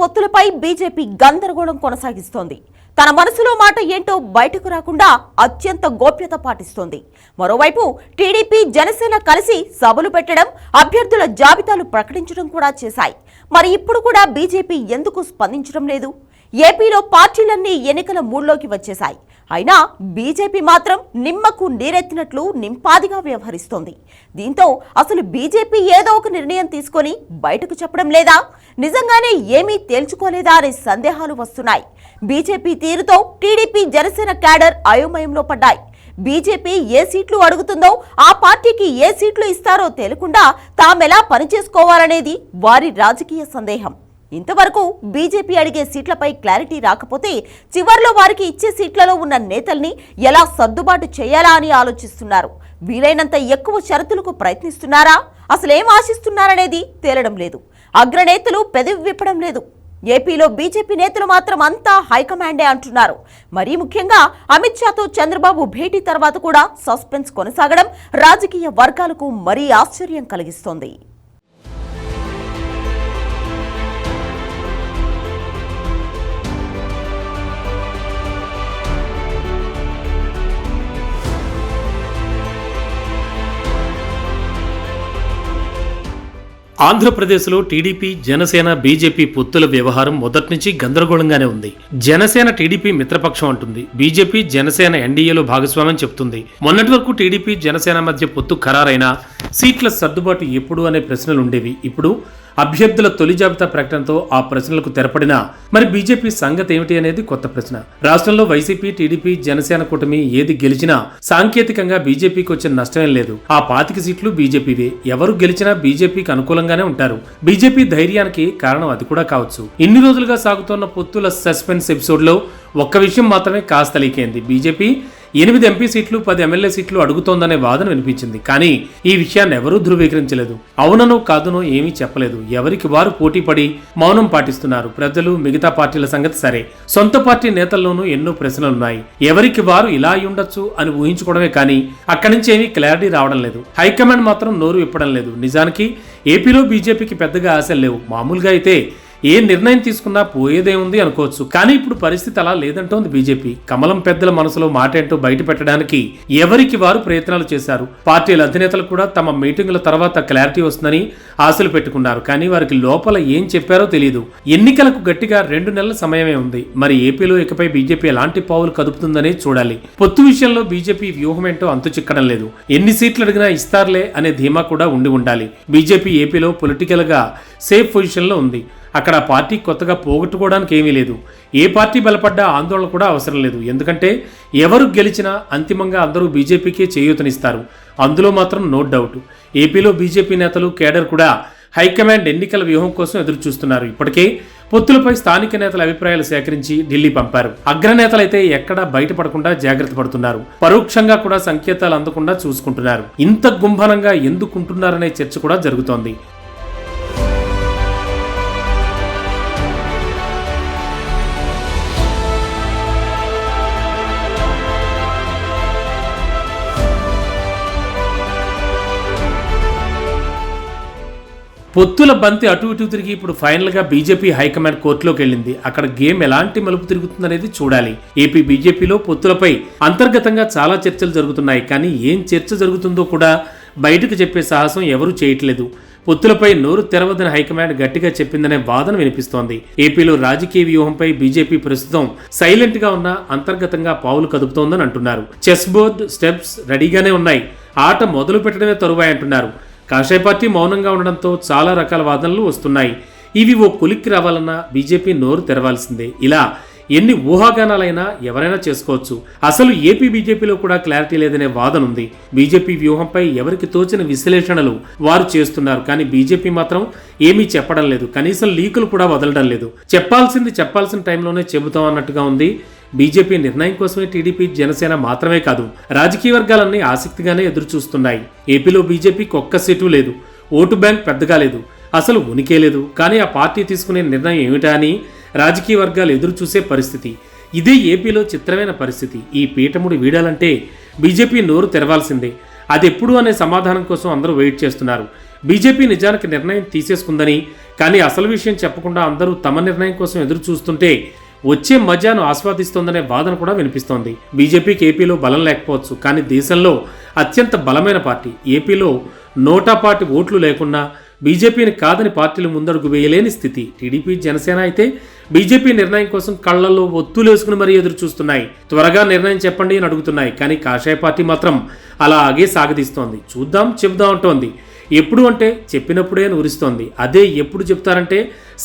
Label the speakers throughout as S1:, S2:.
S1: పొత్తులపై BJP గందరగోళం కొనసాగిస్తోంది. తన మనసులో మాట ఏంటో బయటకు రాకుండా అత్యంత గోప్యత పాటిస్తోంది. మరోవైపు టీడీపీ జనసేన కలిసి సభలు పెట్టడం అభ్యర్థుల జాబితాలు ప్రకటించడం కూడా చేశాయి. మరి ఇప్పుడు కూడా బీజేపీ ఎందుకు స్పందించడం లేదు? ఏపీలో పార్టీలన్నీ ఎన్నికల మూడ్లోకి వచ్చేశాయి. అయినా బీజేపీ మాత్రం నిమ్మకు నీరెత్తినట్లు నింపాదిగా వ్యవహరిస్తోంది. దీంతో అసలు బీజేపీ ఏదో ఒక నిర్ణయం తీసుకొని బయటకు చెప్పడం లేదా? నిజంగానే ఏమీ తేల్చుకోలేదా అనే సందేహాలు వస్తున్నాయి. బీజేపీ తీరుతో టీడీపీ జనసేన క్యాడర్ అయోమయంలో పడ్డాయి. బీజేపీ ఏ సీట్లు అడుగుతుందో ఆ పార్టీకి ఏ సీట్లు ఇస్తారో తేలకుండా తామెలా పనిచేసుకోవాలనేది వారి రాజకీయ సందేహం. ఇంతవరకు బీజేపీ అడిగే సీట్లపై క్లారిటీ రాకపోతే చివర్లో వారికి ఇచ్చే సీట్లలో ఉన్న నేతల్ని ఎలా సర్దుబాటు చేయాలా అని ఆలోచిస్తున్నారు? వీలైనంత ఎక్కువ షరతులకు ప్రయత్నిస్తున్నారా? అసలేం ఆశిస్తున్నారనేది తేలడం లేదు. అగ్రనేతలు పెదవి విప్పడం లేదు. ఏపీలో బీజేపీ నేతలు మాత్రం అంతా హైకమాండే అంటున్నారు. మరీ ముఖ్యంగా అమిత్ షాతో చంద్రబాబు భేటీ తర్వాత కూడా సస్పెన్స్ కొనసాగడం రాజకీయ వర్గాలకు మరీ ఆశ్చర్యం కలిగిస్తోంది.
S2: ఆంధ్రప్రదేశ్లో టీడీపీ జనసేన బీజేపీ పొత్తుల వ్యవహారం మొదటి నుంచి గందరగోళంగానే ఉంది. జనసేన టీడీపీ మిత్రపక్షం అంటుంది. బీజేపీ జనసేన ఎన్డీఏలో భాగస్వామ్యం చెప్తుంది. మొన్నటి వరకు టీడీపీ జనసేన మధ్య పొత్తు ఖరారైన సీట్ల సర్దుబాటు ఎప్పుడు అనే ప్రశ్నలు ఉండేవి ఇప్పుడు అభ్యర్థుల తొలి జాబితా ప్రకటనతో ఆ ప్రశ్నలకు తెరపడిన మరి బీజేపీ సంగతి ఏమిటి అనేది కొత్త ప్రశ్న. రాష్ట్రంలో వైసీపీ టీడీపీ జనసేన కూటమి ఏది గెలిచినా సాంకేతికంగా బీజేపీకి వచ్చిన నష్టమేం లేదు. ఆ పాతిక సీట్లు బీజేపీవే. ఎవరు గెలిచినా బీజేపీకి అనుకూలంగానే ఉంటారు. బీజేపీ ధైర్యానికి కారణం అది కూడా కావచ్చు. ఇన్ని రోజులుగా సాగుతున్న పొత్తుల సస్పెన్స్ ఎపిసోడ్లో ఒక్క విషయం మాత్రమే కాస్త లీకైంది బీజేపీ ఎనిమిది ఎంపీ సీట్లు పది ఎమ్మెల్యే సీట్లు అడుగుతోందనే వాదన వినిపించింది. కానీ ఈ విషయాన్ని ఎవరూ ధృవీకరించలేదు. అవుననో కాదునో ఏమీ చెప్పలేదు. ఎవరికి వారు పోటీ పడి మౌనం పాటిస్తున్నారు? ప్రజలు మిగతా పార్టీల సంగతి సరే. సొంత పార్టీ నేతల్లోనూ ఎన్నో ప్రశ్నలున్నాయి. ఎవరికి వారు ఇలా ఉండొచ్చు అని ఊహించుకోవడమే కానీ అక్కడి నుంచి ఏమీ క్లారిటీ రావడం లేదు. హైకమాండ్ మాత్రం నోరు విప్పడం లేదు. నిజానికి ఏపీలో బీజేపీకి పెద్దగా ఆశలు లేవు. మామూలుగా అయితే ఏ నిర్ణయం తీసుకున్నా పోయేదే ఉంది అనుకోవచ్చు. కానీ ఇప్పుడు పరిస్థితి అలా లేదంటోంది బీజేపీ. కమలం పెద్దల మనసులో మాట ఏంటో బయట పెట్టడానికి ఎవరికి వారు ప్రయత్నాలు చేశారు. పార్టీల అధినేతలు కూడా తమ మీటింగుల తర్వాత క్లారిటీ వస్తుందని ఆశలు పెట్టుకున్నారు. కానీ వారికి లోపల ఏం చెప్పారో తెలియదు ఎన్నికలకు గట్టిగా రెండు నెలల సమయమే ఉంది. మరి ఏపీలో ఇకపై బీజేపీ ఎలాంటి పావులు కదుపుతుందనే చూడాలి. పొత్తు విషయంలో బీజేపీ వ్యూహం ఏంటో అంతు చిక్కడం లేదు. ఎన్ని సీట్లు అడిగినా ఇస్తారులే అనే ధీమా కూడా ఉండి ఉండాలి. బీజేపీ ఏపీలో పొలిటికల్గా సేఫ్ పొజిషన్లో ఉంది. అక్కడ పార్టీ కొత్తగా పోగొట్టుకోవడానికి ఏమీ లేదు. ఏ పార్టీ బలపడ్డా ఆందోళన కూడా అవసరం లేదు. ఎందుకంటే ఎవరు గెలిచినా అంతిమంగా అందరూ బీజేపీకే చేయూతనిస్తారు. అందులో మాత్రం నో డౌట్. ఏపీలో బీజేపీ నేతలు కేడర్ కూడా హైకమాండ్ ఎన్నికల వ్యూహం కోసం ఎదురు చూస్తున్నారు ఇప్పటికే పొత్తులపై స్థానిక నేతల అభిప్రాయాలు సేకరించి ఢిల్లీ పంపారు. అగ్రనేతలైతే ఎక్కడా బయటపడకుండా జాగ్రత్త పడుతున్నారు. పరోక్షంగా కూడా సంకేతాలు అందకుండా చూసుకుంటున్నారు. ఇంత గుంభనంగా ఎందుకుంటున్నారనే చర్చ కూడా జరుగుతోంది. పొత్తుల బంతి అటు ఇటు తిరిగి ఇప్పుడు ఫైనల్గా బీజేపీ హైకమాండ్ కోర్టులోకి వెళ్ళింది. అక్కడ గేమ్ ఎలాంటి మలుపు తిరుగుతుందనేది చూడాలి. ఏపీ బీజేపీలో పొత్తులపై అంతర్గతంగా చాలా చర్చలు జరుగుతున్నాయి. కానీ ఏం చర్చ జరుగుతుందో కూడా బయటకు చెప్పే సాహసం ఎవరూ చేయట్లేదు. పొత్తులపై నోరు తెరవదని హైకమాండ్ గట్టిగా చెప్పిందనే వాదన వినిపిస్తోంది. ఏపీలో రాజకీయ వ్యూహంపై బీజేపీ ప్రస్తుతం సైలెంట్గా ఉన్న అంతర్గతంగా పావులు కదుపుతోందని అంటున్నారు. చెస్ బోర్డ్ స్టెప్స్ రెడీగానే ఉన్నాయి. ఆట మొదలు పెట్టడమే తరువాయి అంటున్నారు. కాషాయ పార్టీ మౌనంగా ఉండడంతో చాలా రకాల వాదనలు వస్తున్నాయి. ఇవి ఓ కొలిక్కి రావాలన్నా బీజేపీ నోరు తెరవాల్సిందే. ఇలా ఎన్ని ఊహాగానాలైనా ఎవరైనా చేసుకోవచ్చు. అసలు ఏపీ బీజేపీలో కూడా క్లారిటీ లేదనే వాదన ఉంది బీజేపీ వ్యూహంపై ఎవరికి తోచిన విశ్లేషణలు వారు చేస్తున్నారు. కానీ బీజేపీ మాత్రం ఏమీ చెప్పడం లేదు. కనీసం లీకులు కూడా వదలడం లేదు. చెప్పాల్సింది చెప్పాల్సిన టైంలోనే చెబుతాం అన్నట్టుగా ఉంది. బీజేపీ నిర్ణయం కోసమే టీడీపీ జనసేన మాత్రమే కాదు రాజకీయ వర్గాలన్నీ ఆసక్తిగానే ఎదురు చూస్తున్నాయి ఏపీలో బీజేపీకి ఒక్క సీటు లేదు ఓటు బ్యాంక్ పెద్దగా లేదు అసలు ఉనికే లేదు. కానీ ఆ పార్టీ తీసుకునే నిర్ణయం ఏమిటా అని రాజకీయ వర్గాలు ఎదురు చూసే పరిస్థితి. ఇదే ఏపీలో చిత్రమైన పరిస్థితి. ఈ పీఠముడి వీడాలంటే బీజేపీ నోరు తెరవాల్సిందే. అది ఎప్పుడు అనే సమాధానం కోసం అందరూ వెయిట్ చేస్తున్నారు. బీజేపీ నిజానికి నిర్ణయం తీసేసుకుందని కానీ అసలు విషయం చెప్పకుండా అందరూ తమ నిర్ణయం కోసం ఎదురు చూస్తుంటే వచ్చే మధ్యాహ్నం ఆస్వాదిస్తోందనే వాదన కూడా వినిపిస్తోంది. బీజేపీకి ఏపీలో బలం లేకపోవచ్చు కానీ దేశంలో అత్యంత బలమైన పార్టీ ఏపీలో నోటాపాటి ఓట్లు లేకున్నా బీజేపీని కాదని పార్టీలు ముందడుగు వేయలేని స్థితి. టీడీపీ జనసేన అయితే బీజేపీ నిర్ణయం కోసం కళ్ళలో ఒత్తులేసుకుని మరీ ఎదురు చూస్తున్నాయి త్వరగా నిర్ణయం చెప్పండి అని అడుగుతున్నాయి కానీ కాషాయ పార్టీ మాత్రం అలాగే సాగదీస్తోంది. చూద్దాం చెబుదాం అంటోంది. ఎప్పుడు అంటే చెప్పినప్పుడే అని ఉరిస్తోంది. అదే ఎప్పుడు చెప్తారంటే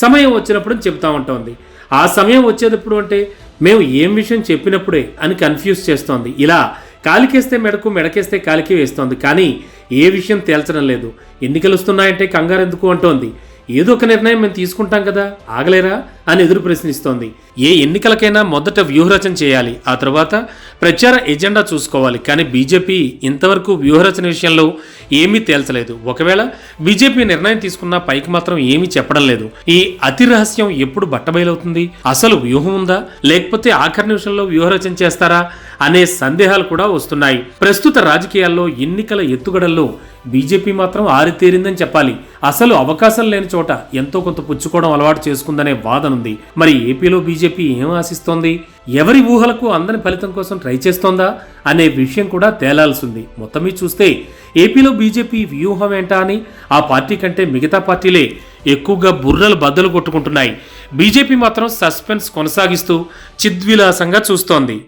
S2: సమయం వచ్చినప్పుడు చెప్తా ఉంటోంది ఆ సమయం వచ్చేటప్పుడు అంటే మేము ఏం విషయం చెప్పినప్పుడే అని కన్ఫ్యూజ్ చేస్తోంది. ఇలా కాలికేస్తే మెడకు మెడకేస్తే కాలికి వేస్తోంది. కానీ ఏ విషయం తేల్చడం లేదు. ఎన్నికలు వస్తున్నాయంటే కంగారు ఎందుకు అంటోంది. ఏదో ఒక నిర్ణయం మేము తీసుకుంటాం కదా ఆగలేరా అని ఎదురు ప్రశ్నిస్తోంది. ఏ ఎన్నికలకైనా మొదట వ్యూహరచన చేయాలి ఆ తర్వాత ప్రచార ఎజెండా చూసుకోవాలి. కానీ బీజేపీ ఇంతవరకు వ్యూహరచన విషయంలో ఏమీ తేల్చలేదు. ఒకవేళ బీజేపీ నిర్ణయం తీసుకున్నా పైకి మాత్రం ఏమీ చెప్పడం లేదు. ఈ అతి రహస్యం ఎప్పుడు బట్టబయలవుతుంది? అసలు వ్యూహం ఉందా? లేకపోతే ఆఖరి నిమిషంలో వ్యూహరచన చేస్తారా? అనే సందేహాలు కూడా వస్తున్నాయి. ప్రస్తుత రాజకీయాల్లో ఎన్నికల ఎత్తుగడల్లో బీజేపీ మాత్రం ఆరితేరిందని చెప్పాలి. అసలు అవకాశం లేని చోట ఎంతో కొంత పుచ్చుకోవడం అలవాటు చేసుకుందనే వాదనుంది. మరి ఏపీలో బీజేపీ ఏం ఆశిస్తోంది? ఎవరి ఊహలకు అందని ఫలితం కోసం ట్రై చేస్తోందా? అనే విషయం కూడా తేలాల్సింది. మొత్తం మీద చూస్తే ఏపీలో బీజేపీ వ్యూహం ఏంటా అని ఆ పార్టీ కంటే మిగతా పార్టీలే ఎక్కువగా బుర్రలు బద్దలు కొట్టుకుంటున్నాయి. బీజేపీ మాత్రం సస్పెన్స్ కొనసాగిస్తూ చిద్విలాసంగా చూస్తోంది.